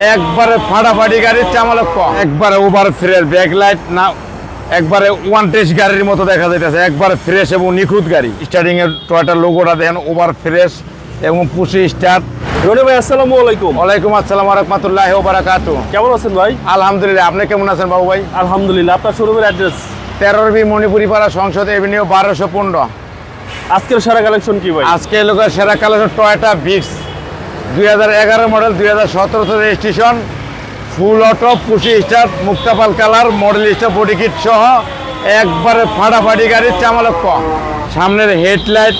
একবারে ফাটাফাটি গাড়ির চামালক কম। একবারে ওভার ফ্রেশ ব্যাক লাইট না একবারে ওয়ান টেস্ট গাড়ির মতো দেখা যাইতেছে। একবারে ফ্রেশ এবং নিখুঁত গাড়ি। স্টার্টিং এর টয়টার লোগোটা দেখেন ওভার ফ্রেশ এবং পুশি স্টার্ট রনি ভাই আসসালামু আলাইকুম। ওয়ালাইকুম আসসালাম রহমতুল্লাহ বারাকাতু কেমন আছেন ভাই? আলহামদুলিল্লাহ আপনি কেমন আছেন বাবু ভাই? আলহামদুলিল্লাহ আপনার শোরুমের অ্যাড্রেস তেরোর বি মণিপুরি পাড়া সংসদ এভিনিউ বারোশো পনেরো। আজকের সারা কালেকশন কি ভাই? আজকে সেরা কালার টয়টা বিক্স দুই এগারো মডেল দুই হাজার সতেরোতে registration full auto push start মুক্তাপাল colour model star body kit সহ একবারে ফাটাফাটি গাড়ির চামালক সামনের headlight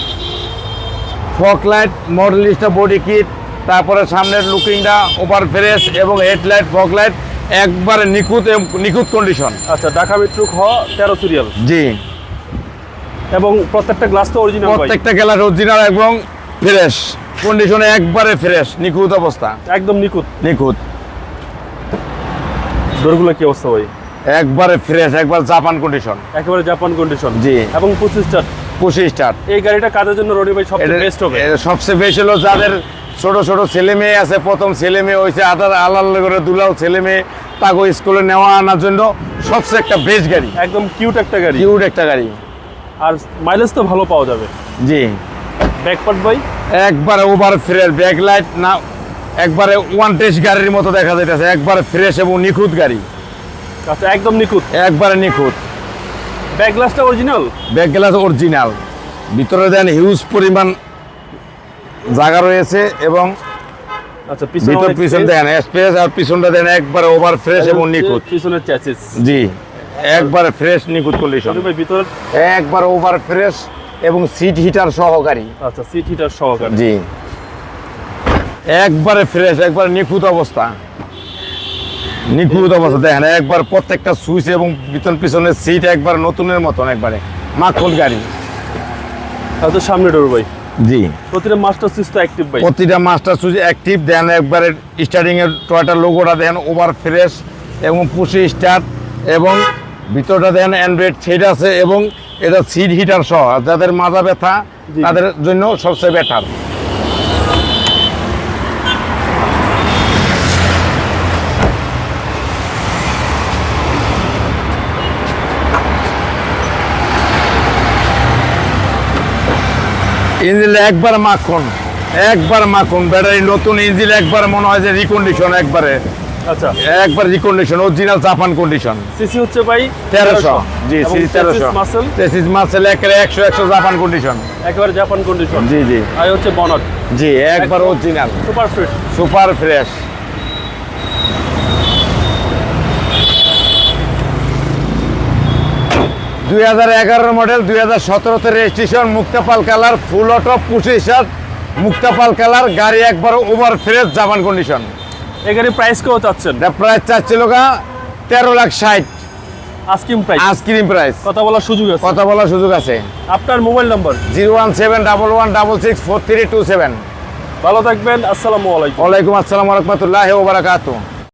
fog light model star body kit তারপরে সামনের লুকিংটা ওভার ফ্রেশ এবং হেডলাইট ফক লাইট একবারে নিখুঁত নিখুঁত কন্ডিশন আচ্ছা ঢাকা মেট্রো খ তেরো সিরিয়াল জি। এবং প্রত্যেকটা গ্লাস তো অরিজিনাল প্রত্যেকটা গ্লাস অরিজিনাল এবং ফ্রেশ কন্ডিশনে একবারে ফ্রেশ নিখুঁত অবস্থা। একদম নিখুঁত। নিখুঁত। ডোরগুলো কি অবস্থা ভাই? একবারে ফ্রেশ একবার জাপান কন্ডিশন একবারে জাপান কন্ডিশন জি। এবং পঁচিশ স্টার পুশি স্টার এই গাড়িটা কাদের জন্য রনি ভাই? সবচেয়ে বেস্ট হবে। সবচেয়ে বেশি হলো যাদের ছোট ছোট ছেলে মেয়ে আছে প্রথম ছেলে মেয়ে হয়েছে আদার আলাল করে দুলাল ছেলে মেয়ে তাকে স্কুলে নেওয়া আনার জন্য সবচেয়ে একটা বেস্ট গাড়ি। একদম কিউট একটা গাড়ি। কিউট একটা গাড়ি। আর মাইলেজ তো ভালো পাওয়া যাবে। জি। ব্যাকপার্ট ভাই একবারে ওভার ফ্রেশ ব্যাক লাইট না একবারে ওয়ান টেস্ট গাড়ির মতো দেখা যাইতেছে একবারে ফ্রেশ এবং নিখুঁত গাড়ি। আচ্ছা একদম নিখুঁত? একবারে নিখুঁত। ব্যাক গ্লাসটা অরিজিনাল ব্যাক গ্লাস অরিজিনাল ভিতরে দেন হিউজ পরিমাণ জায়গা রয়েছে এবং আচ্ছা ভিতর পিছন। দেন স্পেস আর পিছনটা দেন একবারে ওভার ফ্রেশ এবং নিখুঁত। পিছনের চ্যাসিস জি একবারে ফ্রেশ নিখুঁত কন্ডিশন ভিতর একবার ওভার ফ্রেশ এবং সিট হিটার সহকারী। আচ্ছা সিট হিটার সহকারী। জি। একবারে ফ্রেশ একবারে নিখুঁত অবস্থা। নিখুঁত অবস্থা দেখেন একবার প্রত্যেকটা সুইচ এবং পিছন পিছনের সিট একবার নতুনের মতন একবারে। মাখন গাড়ি। আচ্ছা সামনে ডোর ভাই। জি। প্রতিটা মাস্টার সুইচ তো অ্যাক্টিভ ভাই। প্রতিটা মাস্টার সুইচ অ্যাক্টিভ দেন একবারে স্টার্টিং এর টয়টার লোগোটা দেন ওভার ফ্রেশ এবং পুশি স্টার্ট এবং ভিতরটা দেন অ্যান্ড্রয়েড সেট আছে এবং এটা সিট হিটার সহ যাদের মাজা ব্যথা তাদের জন্য সবচেয়ে বেটার ইঞ্জিন একবার মাখন একবার মাখন। ব্যাটারি নতুন ইঞ্জিল একবার মনে হয় যে রিকন্ডিশন একবারে। আচ্ছা। একবার recondition original Japan condition CC হচ্ছে ভাই তেরোশো। জি সি তেরোশো। মাসেল তেসিস মাসেল একেবারে একশো একশো জাপান কন্ডিশন একেবারে জাপান কন্ডিশন জি জি। আর হচ্ছে বনট জি একবার original super fit super fresh দুই হাজার এগারো মডেল দুই হাজার সতেরোতে registration মুক্তাপাল colour full auto push start মুক্তাপাল colour গাড়ি একবার ওভার ফ্রেশ জাপান কন্ডিশন এই গাড়ি প্রাইস কেউ চাচ্ছেন? প্রাইস চাচ্ছিল গা তেরো লাখ ষাট। আইসক্রিম প্রাইস আইসক্রিম প্রাইস কথা বলার সুযোগ আছে? কথা বলার সুযোগ আছে। আপনার mobile number zero one seven double one double six four three two seven. ভালো থাকবেন আসসালামু আলাইকুম। ওয়ালাইকুম আসসালাম রহমতুল্লাহ ওবরাকাতু